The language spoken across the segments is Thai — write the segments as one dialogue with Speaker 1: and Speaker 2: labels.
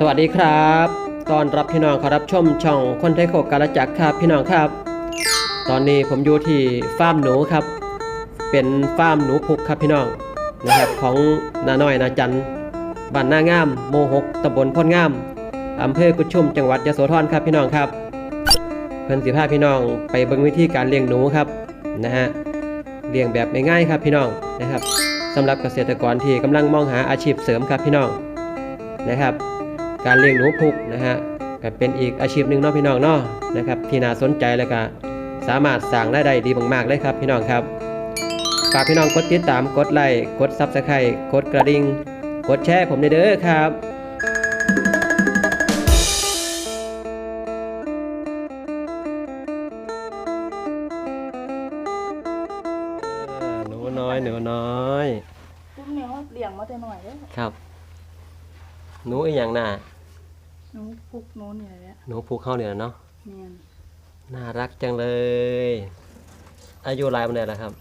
Speaker 1: สวัสดีครับตอนรับพี่น้องขอรับชมช่องคนไทยโขกกาลจักครับพี่น้องครับ ตอนนี้ผมอยู่ที่ฟาร์มหนูครับ เป็นฟาร์มหนูพุกครับพี่น้องนะครับของนาน้อยนาจันบ้านหน้างามโมหกตำบลพ้นงามอำเภอกุดชุมจังหวัดยโสธรครับพี่น้องครับ เพิ่อนสิพาพี่น้องไปเบิ่งวิธีการเลี้ยงหนูครับนะฮะเลี้ยงแบบง่ายๆครับพี่น้องนะครับสำหรับเกษตรกรที่กำลังมองหาอาชีพเสริมครับพี่น้องนะครับ การเลี้ยงหนูพุกนะฮะก็เป็นอีกอาชีพหนึ่งเนาะพี่น้องเนาะนะครับที่น่าสนใจแล้วก็สามารถสร้างรายได้ดีมากๆเลยครับพี่น้องครับฝากพี่น้องกดติดตามกดไลค์กดซับสไครต์กดกระดิ่งกดแชร์ผมเด้อครับหนูน้อยหนูน้อย
Speaker 2: พวกแมวเลี้ยงมาแต่น้อยเด้อ
Speaker 1: ครับ หนูอีหยังน่ะ
Speaker 2: หนูพุกหนูนี่แหละ
Speaker 1: หนูผูกเข้าเนี่ยเนาะ
Speaker 2: แม่น
Speaker 1: น่ารักจังเลย อายุรายมันได้แล้วครับ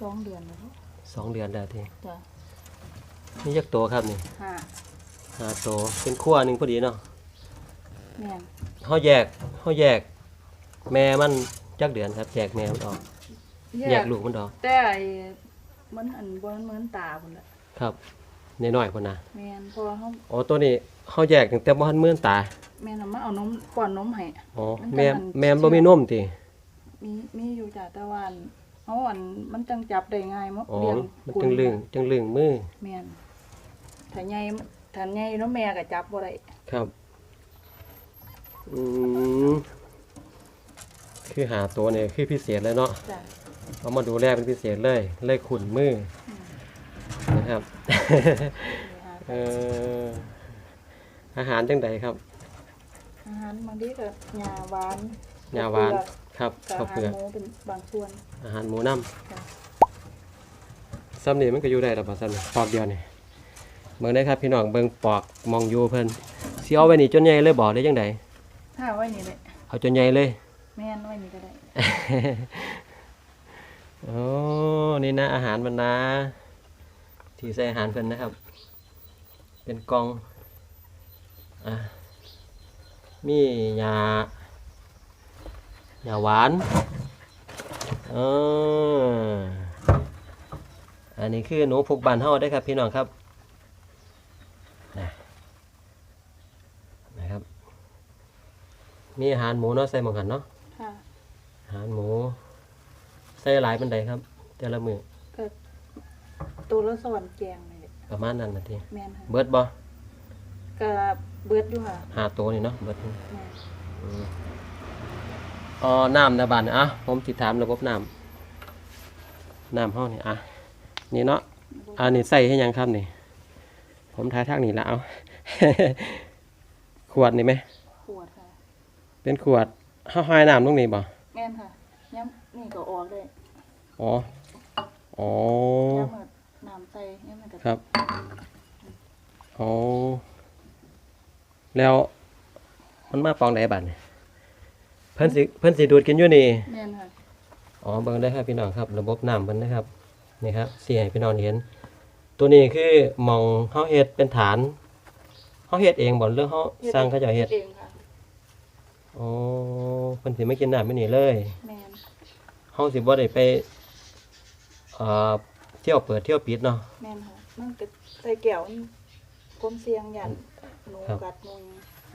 Speaker 2: สองเดือนแล้ว
Speaker 1: สองเดือนแล้วที
Speaker 2: จ้ะ
Speaker 1: นี่ยักตัวครับนี่
Speaker 2: ห้า
Speaker 1: ห้าตัวเป็นขั้วหนึ่งพอดีเนาะ
Speaker 2: แม่น
Speaker 1: เขาแยกเขาแยก แม่มันจักเดือนครับแยกแม่มันออก แยกลูกมันออก
Speaker 2: แต่ไอ้มันอันบ่มันเหมือนตาพุ่นละ
Speaker 1: ครับ นน้อยๆคนนะ
Speaker 2: แม่นเพราะว่าเฮา
Speaker 1: อ๋อตัวนี้เขาแยกตั้งแต่บ่ทันมื่นตา
Speaker 2: แม่นเอามาเอานมป้อนนมให้
Speaker 1: อ๋อ
Speaker 2: มันก็
Speaker 1: แม่
Speaker 2: มัน
Speaker 1: แม่บ่มีนมติ
Speaker 2: มีมีอยู่จ้ะแต่ว่าอันเฮาอันมันจังจับได้ง่ายมั้
Speaker 1: อ๋อ
Speaker 2: เลี้ยง
Speaker 1: มัน
Speaker 2: กุ
Speaker 1: จึงลึงจึงลึงมือ
Speaker 2: แม่นถ้าใหญ่ถ้าใหญ่เนาะแม่ก็จับบ่ได้
Speaker 1: ครับอืมคือหาตัวเนี่ยคือพิเศษเลยเนาะ
Speaker 2: จ้ะ
Speaker 1: เอามาดูแลเป็นพิเศษเลย เลยขุนมือนะ ครับเอออาหารจังใดครับ
Speaker 2: อาหารบางทีก็หญ้าหวาน
Speaker 1: ยาหวานครับ
Speaker 2: กับ
Speaker 1: ข้าว
Speaker 2: อาหา
Speaker 1: เปลือก
Speaker 2: รหมูเป็นบางส่วน
Speaker 1: อาหารหมูน้
Speaker 2: จ้ะำ
Speaker 1: ซ้ำนี่มันก็อยู่ได้หรอปะซ้ำนี่ปอกเดียวนี่เบิ่งได้ครับพี่น้องเบิ่งปอกมองอยู่เพิ่นสิเอาไว้นี่จนใหญ่เลยบ่ได้จังใด
Speaker 2: ถ้าไว้นี่แหละ
Speaker 1: เอาจนใหญ่เลย
Speaker 2: แม่นไว้นี่ก็ได้
Speaker 1: โอ้นี่นะอาหารมันนะ ที่ใส่อาหารเพิ่นนะครับ เป็นกล่องอะมียายาหวานเอออันนี้คือหนูผูกบานเฮาได้อครับพี่น้องครับอะนะครับ มีอาหารหมูเนาะใส่หมองหันเนาะ
Speaker 2: ค่ะ
Speaker 1: อาหารหมู ใส่หลายปันใดครับ แต่ละมือ
Speaker 2: ก็ ตัวละสวรรค์แกงนี่แหละ
Speaker 1: ประมาณนั้นนาที
Speaker 2: แม่นค่ะ
Speaker 1: เบิดบ่
Speaker 2: ก็เบิดอยู่ค่ะ
Speaker 1: หาตัวนี่เนาะเบิด
Speaker 2: แม่น
Speaker 1: อืมอ๋อน้ำนะบานอะผมติดถามระบบน้ำน้ำห้องนี่อะนี่เนาะอันนี้ใส่ให้ยังครับนี่ ผมทายทางนี้ละเอา ขวดนี่ไหม
Speaker 2: ขวดค่ะ
Speaker 1: เป็นขวดห้าห้อยน้ำตรงนี้บ่
Speaker 2: แม่นค่ะย้ำนี่ก็ออกได้
Speaker 1: อ๋อ อ๋อ
Speaker 2: ย้ำเมิด น้ำใส่ย้ำมันก็
Speaker 1: ครับอ๋อแล้วมันมาปองไหนบัดนี่เพิ่นสิเพิ่นสิดูดกินอยู่นี่
Speaker 2: แม่นค่ะ
Speaker 1: อ๋อเบิ่งได้ครับพี่น้องครับ ระบบน้ำเพิ่นนะครับนี่ครับสิให้พี่น้องเห็น ตัวนี้คือหมองเฮาเฮ็ดเป็นฐานเฮาเฮ็ดเองบ่หรือเฮาสร้างเขาเจ้าเฮ็ด
Speaker 2: เองค่ะ
Speaker 1: อ๋อเพิ่นสิมากินน้ำมื้อนี้เลย
Speaker 2: แม่น
Speaker 1: เฮาสิบ่ได้ไปเอ่อเที่ยวเปิดเที่ยวปิดเนาะ
Speaker 2: แม่นค่ะมันก็ใส่แก้วนี่ความเสี่ยงยันหนู
Speaker 1: ครับ
Speaker 2: กัดหนู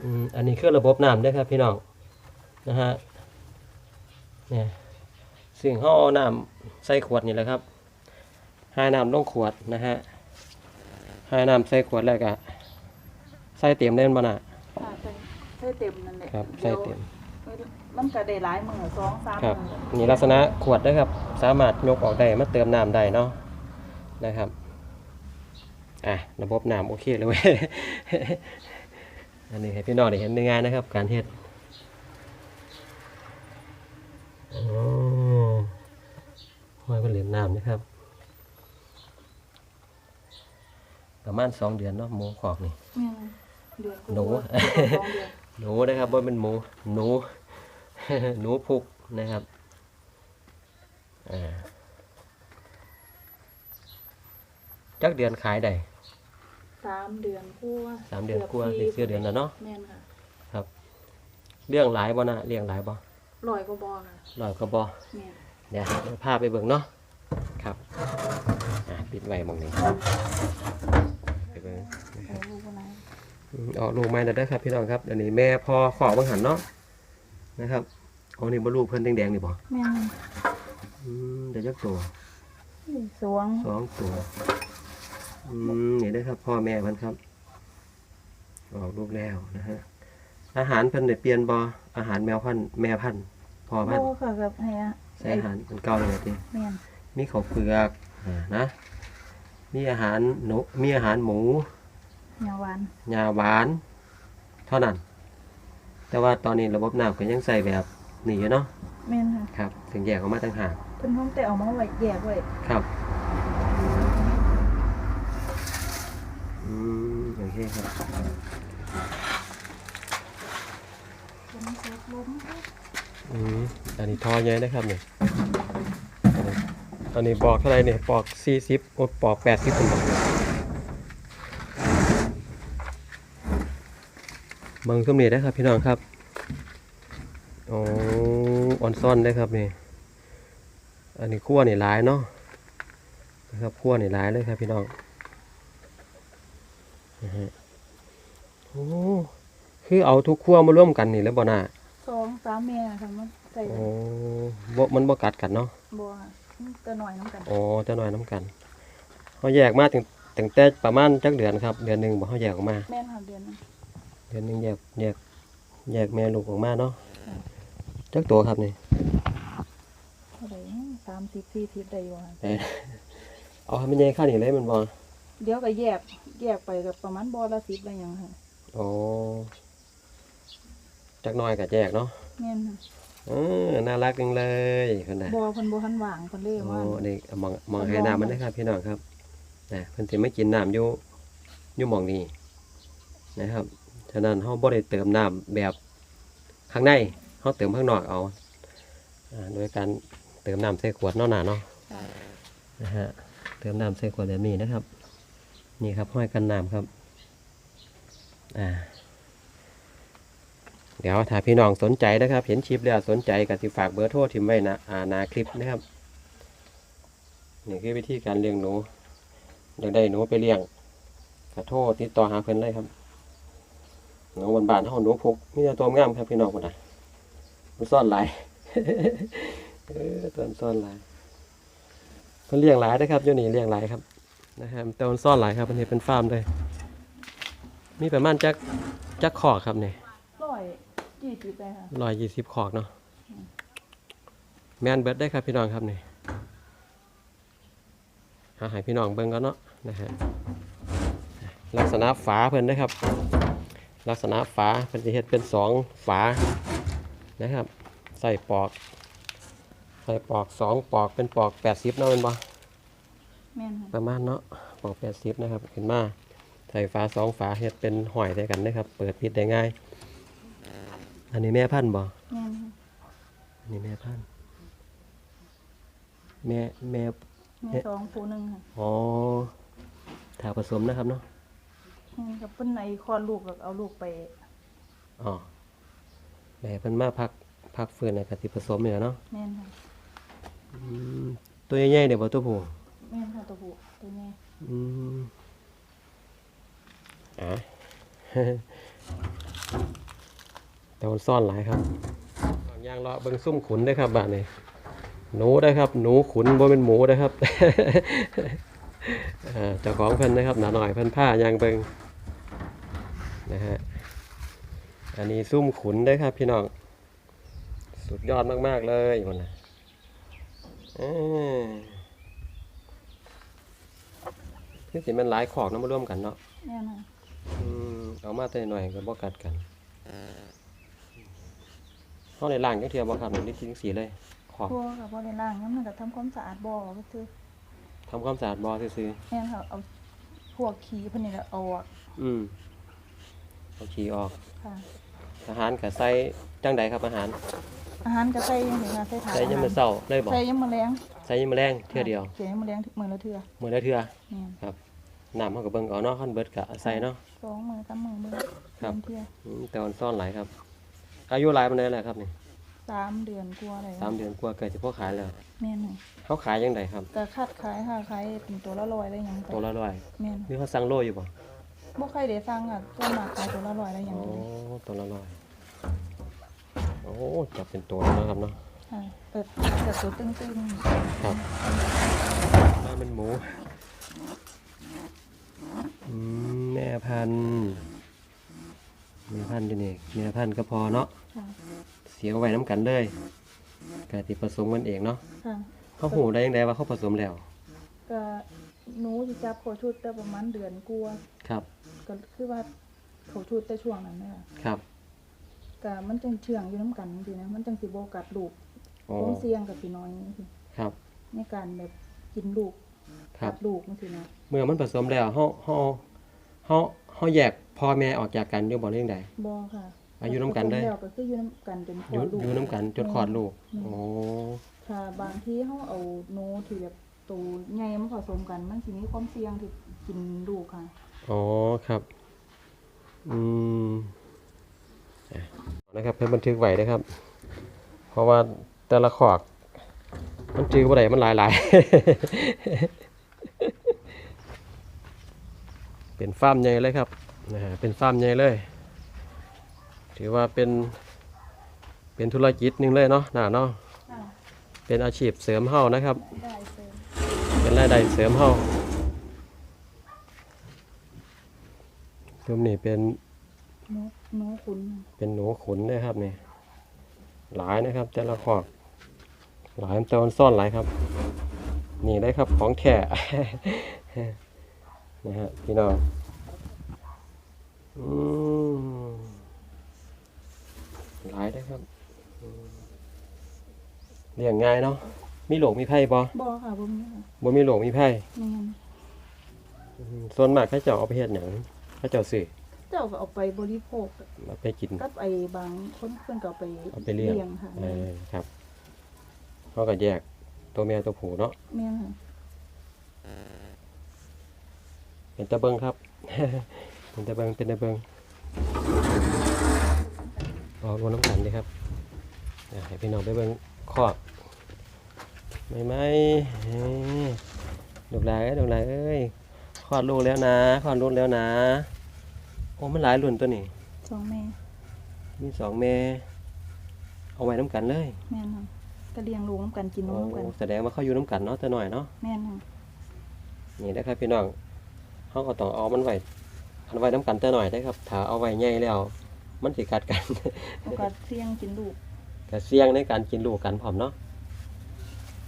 Speaker 1: อืมอันนี้คือระบบน้ำเด้อครับพี่น้องนะฮะเนี่ยสิ่งเฮาเอาน้ำใส่ขวดนี่แหละครับให้น้ำลงขวดนะฮะให้น้ำใส่ขวดแล้วก็ใส่เต็มได้บ่น่ะ
Speaker 2: ค่ะใส่ใส่เต็มนั่นแหละ
Speaker 1: ครับใส่เต็ม
Speaker 2: ดี๋ยวมันก็ได้หลายมือสองสาม
Speaker 1: ครับ
Speaker 2: มือ
Speaker 1: นี่ลักษณะขวดนะครับ สามารถยกออกได้มาเติมน้ำได้เนาะ นะครับอะระบบน้ำโอเคเลยเว้ยอันนี้ให้พี่น้องได้เห็นในงานนะครับ การเฮ็ดโอ้ห้อยเป็นเหรียญน้ำนะครับ ประมาณสองเดือนเนาะหมูขอกนี่
Speaker 2: แม่นเดือนกว่า
Speaker 1: หนู
Speaker 2: เดือนสองเดือน
Speaker 1: หนูนะครับบ่เป็นหมูหนูหนูพุกนะครับอ่า จักเดือนขายได้
Speaker 2: ปสามเดือนกว่า
Speaker 1: สามเดือนกว่า
Speaker 2: บ
Speaker 1: ได้สี่เดือนแล้วเนาะ
Speaker 2: แม่นค่ะ
Speaker 1: ครับ เรื่องหลายบ่นะเลี้ยงหลายบ่
Speaker 2: ลอยก็บอค่ะ
Speaker 1: ลอยก็บ่
Speaker 2: แม่น
Speaker 1: เดี๋ยวเดี๋ยวพาไปเบิ่งเนาะครับอะปิดไว้หมองนี้ไปเบิ่ง
Speaker 2: โอ้ลูกอะไร
Speaker 1: อืมออกลูกไม้แล้วเด้อครับพี่น้องครับอันนี้แม่พอขอเบิ่งหันเนาะนะครับอ๋อนี่บ่ลูกเพิ่นแดงๆนี่บ่
Speaker 2: แม่น
Speaker 1: อืมเดี๋ยวจักตัว
Speaker 2: สวง
Speaker 1: สองตัว อืมนี่ได้อครับพ่อแม่เพิ่นครับ ออกลูกแล้วนะฮะ อาหารเพิ่นได้เปลี่ยนบ่อาหารแมวพันธุ์แม่พันธุ์พ่อพัน
Speaker 2: โอ้
Speaker 1: ธุ์
Speaker 2: ค่ะกับไอ้อะ
Speaker 1: ใส่อาหารเป็นเก่าเลยติ
Speaker 2: แม่น
Speaker 1: มีข้าวเปลือกอ่านะ มีอาหารหนูมีอาหารหมู
Speaker 2: ยาหวาน
Speaker 1: ยาหวาน เท่านั้น แต่ว่าตอนนี้ระบบน้ำก็ยังใส่แบบนี้อยู่เนาะ
Speaker 2: แม่นค่ะ
Speaker 1: ครับ ถึงแยกออกมาต่างหาก
Speaker 2: เพิ่นห้องแต่เอามาไว้แยกไว้
Speaker 1: ครับ อืมโอ เคครับ
Speaker 2: ผมเสียลม
Speaker 1: อืมอันนี้ทอใหญ่นะครับเนี่ยอันนี้บอกเท่าไรเนี่ยปอกสี่สิบโอ้ปอกแปดสิบเป็นบอกเบิ่งส้มนี่ได้ครับพี่น้องครับโอ้ออนซ่อนได้ครับนี่อันนี้ขั้วนี่หลายเนาะนะครับขั้วนี่หลายเลยครับพี่น้อง นะฮะโอ้คือเอาทุกขั้วมาร่วมกันนี่แล้วบ่น่า
Speaker 2: สองสามแม่ค่ะมันใส่
Speaker 1: โอ้บ่มันบ่กัดกันเนาะ
Speaker 2: บัวค่ะตัวหน่อยน้ำกัน
Speaker 1: อ๋อเจะหน่อยน้ำกันเขาแยกมาถึงตั้งแต่ประมาณจักเดือนครับ เดือนหนึ่งบ่เขาแยกออกมา
Speaker 2: แม่นค่ะเดือนหนึง
Speaker 1: เดือนหนึ่งแยกแยกแยกแม่ลูกออกมาเนาะจักตัวครับนี่
Speaker 2: เท่าไหร่สามสิบสี่สิบได้อยู่ค่ะ
Speaker 1: เอ้ยเอาให้มันแยกข้านี่เลยมันบ่
Speaker 2: เดี๋ยวก็แยกแยกไปกับประมาณบอละสิบอะไรอย่างค่ะ
Speaker 1: อ๋อจักหน้อยก็แยกเนาะ
Speaker 2: แม่นค่ะ
Speaker 1: เออน่ารักจังเลยคนน่ะ
Speaker 2: บอเพิ่นบ่ทันว่างเพิ่นเลย
Speaker 1: โอ้
Speaker 2: ว่า
Speaker 1: นี่มองมองให้น้ำมันได้ครับพี่น้องครับนะเพิ่นสิไม่กินน้ำอยู่อยู่หมองนี้นะครับฉะนั้นเฮาบ่ได้เติมน้ำแบบข้างในเฮาเติมข้างนอกเอาอ่าโดยการเติมน้ำใส่ขวดเนาะหนาเนาะ
Speaker 2: ค่ะ
Speaker 1: นะฮะเติมน้ำใส่ขวดแบบนี้นะครับ นี่ครับห้อยกันน้ำครับ อ่า เดี๋ยวถ้าพี่น้องสนใจนะครับ เห็นคลิปแล้วสนใจก็สิฝากเบอร์โทรทิมไว้นะอานาคลิปนะครับ นี่คือวิธีการเลี้ยงหนูอยากได้หนูไปเลี้ยงกระโทษติดต่อหาเพิ่อนเลยครับหนูบานบานเท่าหนูพกมีแต่ตัวงามครับพี่น้องคนน่ะมันซ่อนหลายเออตัวมันซ่อนหลายเพิ่นเลี้ยงหลายนะครับอยู่นี่เลี้ยงหลายครับ นะครับแต่มันซ่อนหลายครับอันนี้เป็นฟาร์มเลย มีประมาณจักจักขอกครับเนี่ย
Speaker 2: ร้อยยี่สิบได้ค่ะ
Speaker 1: ร้อยยี่สิบขอกเนาะแมนเบิร์ดได้ครับพี่น้องครับนี่หาให้พี่น้องเบิ่งก็เนาะนะฮะลักษณะฝาเพิ่นนะครับ ลักษณะฝาเพิ่นจะเฮ็ดเป็นสองฝานะครับ ใส่ปอก ใส่ปอกสองปอกเป็นปอกแปดสิบเนาะเป็นบ่
Speaker 2: แม่นค่ะ
Speaker 1: ประมาณเนาะปอกแปดสิบนะครับเห็นมาใส่ฝาสองฝาเฮ็ดเป็นหอยใส่กันนะครับ เปิดปิดได้ง่าย อันนี้แม่พันธุ์บ่
Speaker 2: แม่นค่ะ
Speaker 1: อันนี้แม่พันธุ์แม่แม่
Speaker 2: แม่สองผู้หนึ่งค่ะ
Speaker 1: อ๋อถาผสมนะครับเนาะ
Speaker 2: แม่นกับเพิ่นในคลอดลูกแล้วเอาลูกไป
Speaker 1: อ๋อแม่เพิ่นมาพักพักฟื้นในกติผสมเนี่ยเนาะ
Speaker 2: แม่นค่ะ
Speaker 1: อืมตัวใหญ่ๆเดี๋ยวบ่ตัวผู้
Speaker 2: แม่นค่ะตัวผู้ตัวแม่
Speaker 1: อืมอะ แต่มันซ่อนหลายครับบางอย่างเลาะเบิ่งซุ่มขุนได้ครับบ้านนี้หนูได้ครับ หนูขุนบ่เป็นหมูนะครับ อ่าเจ้าของเพิ่นนะครับหนาหน่อยเพิ่นผ้ายางเบิ่งนะฮะอันนี้ซุ่มขุนได้ครับ พี่น้องสุดยอดมาก ๆ เลยมันนะอ้อ คือสิแมันหลายขอกเนาะมาร่วมกันเนาะ
Speaker 2: แม่นค่ะ
Speaker 1: อืมเอามาแต่หน่อยก็บ่กัดกันเฮาได้ล้างจังเทื่อบ่ครับนี่ทิ้งสีเลยขอก
Speaker 2: พวกกับบ่ได้ล้างน้ำมันก็ทำความสะอาดบ่อก็คือ
Speaker 1: ทำความสะอาดบ่อซื่อ
Speaker 2: แม่นค่ะเอาพวกขี้เพิ่นนี่แหละเอาออก
Speaker 1: ๆอืมเอาขี้ออก
Speaker 2: ค่ะ
Speaker 1: อาหารก็ใส่จังใดครับอาหาร
Speaker 2: อาหารก็ใส่จังซี่ค่ะใส่ถาด
Speaker 1: ใส่ยามมื้อ
Speaker 2: อาหาร
Speaker 1: เช้าเลยบ่
Speaker 2: ใส่ยามมื้อแลง
Speaker 1: ใส่ยามมื้อแรงเทื่อเดียว
Speaker 2: ใส่ยามมื้อแลงมื้อละเทื่อ
Speaker 1: มื้อละเทื่อ
Speaker 2: แม่น
Speaker 1: น้ำเขาก็เบิ่งเอาเนาะคันเบิดก็ใส่เนาะ
Speaker 2: สองมือสามมือเบิ่ง
Speaker 1: ครับ
Speaker 2: เที่ย
Speaker 1: อืมแต่มันซ่อนหลายครับ อายุหลายปานใดแล้วครับนี่
Speaker 2: สามเดือนกลัวาเลย
Speaker 1: สามเดือนกว่าเกิดสิพอขายแล้ว
Speaker 2: แม่นค่ะ
Speaker 1: เขาขายจังไดครับ
Speaker 2: ก็คัดขายค่ะขายเป็นตัวละร้อยได้หยัง
Speaker 1: ตัวละร้อย
Speaker 2: แม่น
Speaker 1: นี่เขาสั่งโลอยู่บ่
Speaker 2: บ่ใครได้สั่งอะส่วนมากขายตัวละร้อยได้หยั
Speaker 1: อ๋
Speaker 2: ง
Speaker 1: อ
Speaker 2: เลย
Speaker 1: ตัวละร้อยโอ้จับเป็นตัวแล้วนะครับเนาะ
Speaker 2: ค่ะเปิดเปิดตัวตึ้ง
Speaker 1: ครับบ้านเป็นหมูอืม แม่พันธุ์แม่พันธุ์อยู่นี่แม่พันธุ์ก็พอเนาะ
Speaker 2: ๆค่ะ
Speaker 1: เสียเอาไว้น้ำกันเลยกติผสมกันเองเนาะ
Speaker 2: ค่ะ
Speaker 1: เขาหูได้ยังไงว่าเขาผสมแล้ว
Speaker 2: ก็หนูสิจับเขาชุดแต่ประมาณเดือนกลัวา
Speaker 1: ครับ
Speaker 2: ก็คือว่าเขาชุดแต่ช่วงนั้นนะคะ
Speaker 1: ครับ
Speaker 2: ก็มันจังเชื่องอยู่น้ำกันจริงๆนะมันจังสิบ่กัดลูก
Speaker 1: อ๋อ
Speaker 2: ผมเสี่ยงกับพี่น้อยนี่สิ
Speaker 1: ครับ
Speaker 2: ในการแบบกินลูก
Speaker 1: ครั
Speaker 2: กับดลูกนี่สินะ
Speaker 1: เมื่อมันผสมแล้วเขาเขาเขาเขาแยกพ่อแม่ออกจากกันอยู่บ่เรื่องใด
Speaker 2: บ่ค่ะ
Speaker 1: อายุน้ำกันเลย
Speaker 2: ผสมแล้วก็คืออยู่น้ำกันจนคล
Speaker 1: อ
Speaker 2: อยู่ดลูก
Speaker 1: อยู่น้ำกันจนคลอดลูก
Speaker 2: อืม
Speaker 1: อ๋อ
Speaker 2: ค่ะ บางที่เขาเอาหนูที่แบบตัวใหญ่มาผสมกันมันสิมีความเสี่ยงที่กินลูกค่ะ
Speaker 1: อ๋อครับ อืมอะนะครับเพิ่นบันทึกไว้นะครับ เพราะว่าแต่ละขอก มันจือบ่ได้มันหลายหลายเป็นฟาร์มใหญ่เลยครับนะฮะเป็นฟาร์มใหญ่เลย ถือว่าเป็นเป็นธุรกิจหนึ่งเลยเนาะน่าเนาะ
Speaker 2: ค่ะ
Speaker 1: เป็นอาชีพเสริมเฮานะครับ
Speaker 2: ได้เสริม
Speaker 1: เป็นรายได้เสริมเฮาตัวนี้เป็น
Speaker 2: หนูหนูขุน
Speaker 1: เป็นหนูขุนนะครับนี่ หลายนะครับ แต่ละขอก หลายตอนซ่อนหลายครับ นี่ได้ครับของแท้นะฮะพี่น้องอืมหลายได้ครับอืมเลี้ยงง่ายเนาะมีโหลกมีไผ่บ่
Speaker 2: บ่ค่ะบ่มีค่ะ
Speaker 1: บ่มีโหลกมีไผ่
Speaker 2: แม่น
Speaker 1: อืมส่วนมากเขาเจ้าเอาไปเฮ็ดหยังเขาเจ้าซื้อ
Speaker 2: เจ้าก็เอาไปบริโภค
Speaker 1: เอาไปกิน
Speaker 2: กับไอ้บางคนเพิ่นก็เอาไป
Speaker 1: เอาไปเลี้ยง
Speaker 2: ค่ะ
Speaker 1: เออครับ เขาก็แยกตัวแม่ตัวผู้เนาะ
Speaker 2: แม่นค่ะ
Speaker 1: เป็นตะเบิงครับ เป็นตะเบิงเป็นตะเบิงออกรวน้ำกันดีครับอะให้พี่น้องไปเบิงคอกไม่ไหมเอ้ยลูกหลานเอ้ยลูกหลานเอ้ยคลอดลูกแล้วนะคลอดลูกแล้วนะ โอ้มันหลายรุ่นตัวนี้
Speaker 2: สองแม่
Speaker 1: มีสองแม่เอาไว้น้ำกันเลย
Speaker 2: แม่นค่ะ ก็เลี้ยงลูกน้ำกันกินน
Speaker 1: โอ้
Speaker 2: มน้ำกัน
Speaker 1: แสดงว่าเขาอยู่น้ำกันเนาะแต่หน่อยเนาะ
Speaker 2: แม่นค่ะ
Speaker 1: นี่นะครับพี่น้องเขาก็ต้องเอามันไว้อันไว้น้ำกันแต่หน่อยได้ครับถ้าเอาไว้ใหญ่แล้ว มันสิกัดกัน
Speaker 2: โอกาสเสี่ยงกินลูก
Speaker 1: ก็เสี่ยงในการกินลูกกันพร้อมเนาะ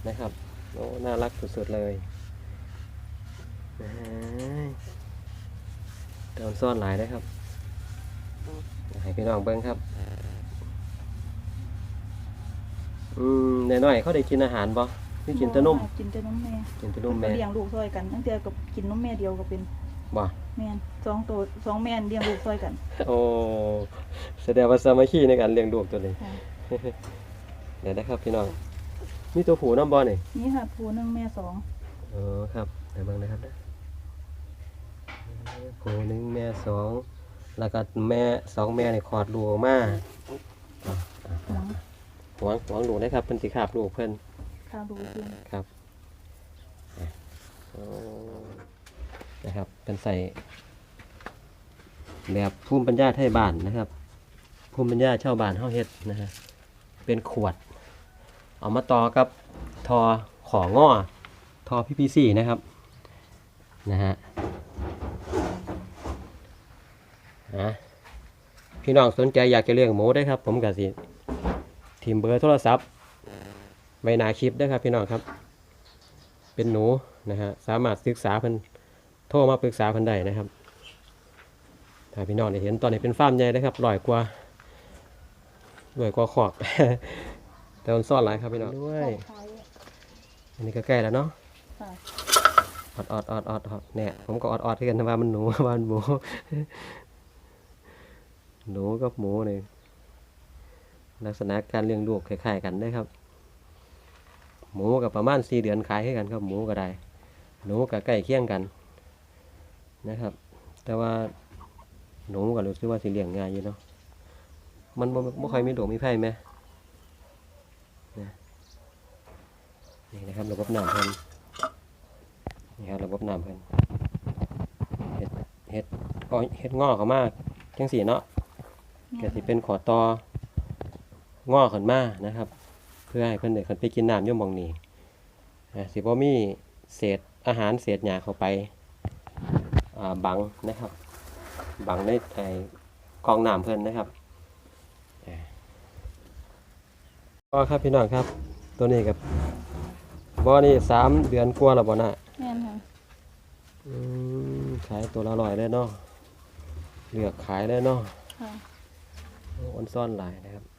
Speaker 1: นะครับโอ้น่ารักสุดๆเลยนะฮะเติมซ่อนหลายนะครับให้พี่น้องเบิ้งครับ อืมหน่อยๆเขาได้กินอาหารบ่นี่กินแต่นม
Speaker 2: บ่ค่ะกินแต่นมแม่
Speaker 1: กินแต่นม
Speaker 2: ก็
Speaker 1: แม่
Speaker 2: เลี้ยงลูกซอยกันตั้งแต่กับกินนมแม่เดียวก็เป็น
Speaker 1: บ่
Speaker 2: แม่นสองตัวสองแม่นเลี้ยงลูกซอยกัน
Speaker 1: โอ้แสดงว่าสามัคคีในการเลี้ยงลูกตัวนี้
Speaker 2: ค่ะ
Speaker 1: เดี๋ยวนะครับพี่น้องมีตัวผูน้ำบอนี่
Speaker 2: นี่ค่ะผู้หนึงแม่สอง
Speaker 1: อ๋อครับเดี๋ยวเบิ่งนะครับนะผูหนึ่งแม่สองแล้วก็แม่สองแม่นี่คลอดลูกออกมา
Speaker 2: หลัง
Speaker 1: หวงหวงลูกนะครับเพิ่นสิขาบลูกเพิ่น
Speaker 2: ข้าวลูกเพียง
Speaker 1: ครับอะโอ้นะครับเป็นใส่แบบภูมิปัญญาไทยบ้านนะครับ ภูมิปัญญาชาวบ้านเฮาเฮ็ดนะฮะเป็นขวด เอามาต่อกับทอของ้อทอพีพีซีนะครับนะฮะนะพี่น้องสนใจอยากจะเลี้ยงหมูได้ครับ ผมกับสิที มเบอร์โทรศัพท์ไว้หนาคลิปได้ครับพี่น้องครับ เป็นหนูนะฮะสามารถศึกษาเพิ่นโทรมาปรึกษาเพิ่นได้นะครับถ้าพี่น้องได้เห็นตอนนี้เป็นฟาร์มใหญ่เลยครับลอยกว่าลอยกว่าขอกแต่มันซ่อนหลายครับพี่น้องด้วย
Speaker 2: ท้าย
Speaker 1: อันนี้ก็ใกล้แล้วเนาะ
Speaker 2: ค่ะ
Speaker 1: ออดออดออดออดออดเนี่ยผมก็ออดออดที่กันนะว่ามันหนูว่ามันหมูหนูกับหมูเนี่ย ลักษณะการเลี้ยงลูกคล้ายๆกันนะครับ หมูกับประมาณสี่เดือนขายให้กันครับ หมูก็ได้หนูกับใกล้เคียงกันนะครับ แต่ว่าหนูก็รู้สึกว่าสิเลี้ยงง่ายอยู่เนาะมันบ่บ่ค่อยมีโดมีไผ่ไหมนี่นะครับระบบน้ำเพิ่นนี่ครับระบบน้ำเพิ่นเฮ็ดเฮ็ดเฮ็ดงอเขามากจังสีเนาะเก็สิเป็นขอตอ งอขึ้นมานะครับ เพื่อให้เพิ่นได้ขึ้นไปกินน้ำอยู่หม่องนี้อ่าสิบ่มีเศษอาหารเศษหญ้าเข้าไปอ่าบังนะครับบังในไอ้กองน้ำเพิ่นนะครับอ่าก็ครับพี่น้องครับ ตัวนี้กับบ่อนี่สามเดือนกว่าแล้วบ่น่ะ
Speaker 2: แม่นค่ะ
Speaker 1: อืมขายตัวละร้อยเลยเนาะเลือกขายเลยเนาะ
Speaker 2: ค่ะ
Speaker 1: โอ้อนซ่อนหลายนะครับนะ